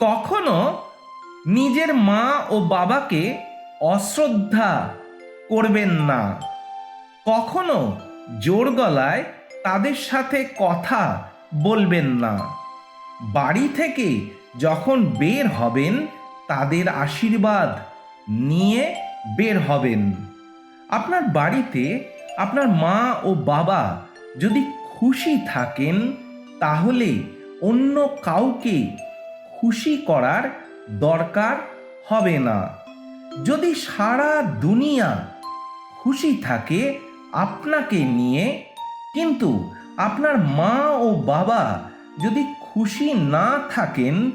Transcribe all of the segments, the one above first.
কখনো নিজের মা ও বাবাকে অশ্রদ্ধা করবেন না। কখনো জোর গলায় তাদের সাথে কথা বলবেন না। বাড়ি থেকে যখন বের হবেন, তাদের আশীর্বাদ নিয়ে বের হবেন। আপনার বাড়িতে আপনার মা ও বাবা যদি খুশি থাকেন, তাহলে অন্য কাউকে খুশি করার দরকার হবে না। যদি সারা দুনিয়া খুশি থাকে আপনাকে নিয়ে, কিন্তু আপনার মা ও বাবা যদি খুশি না থাকেন,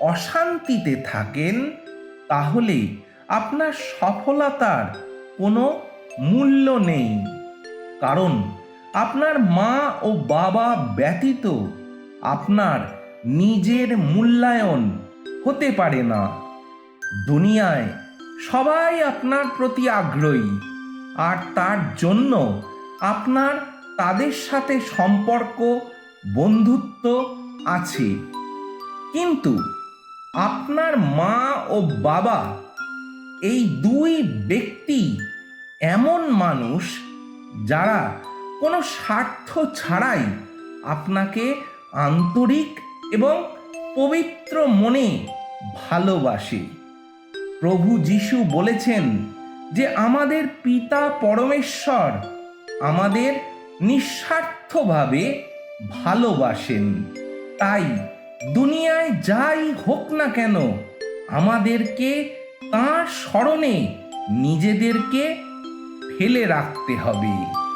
অশান্তিতে থাকেন, তাহলে আপনার সফলতার কোনো মূল্য নেই। কারণ আপনার মা ও বাবা ব্যতীত আপনার নিজের মূল্যায়ন হতে পারে না। দুনিয়ায় সবাই আপনার প্রতি আগ্রহী, আর তার জন্য আপনার তাদের সাথে সম্পর্ক, বন্ধুত্ব আছে। কিন্তু আপনার মা ও বাবা, এই দুই ব্যক্তি এমন মানুষ যারা কোনো স্বার্থ ছাড়াই আপনাকে আন্তরিক এবং পবিত্র মনে ভালোবাসে। প্রভু যিশু বলেছেন যে আমাদের পিতা পরমেশ্বর আমাদের নিঃস্বার্থভাবে ভালোবাসেন। তাই দুনিয়ায় যাই হোক না কেন আমাদেরকে তাঁর স্মরণে নিজেদেরকে ফেলে রাখতে হবে।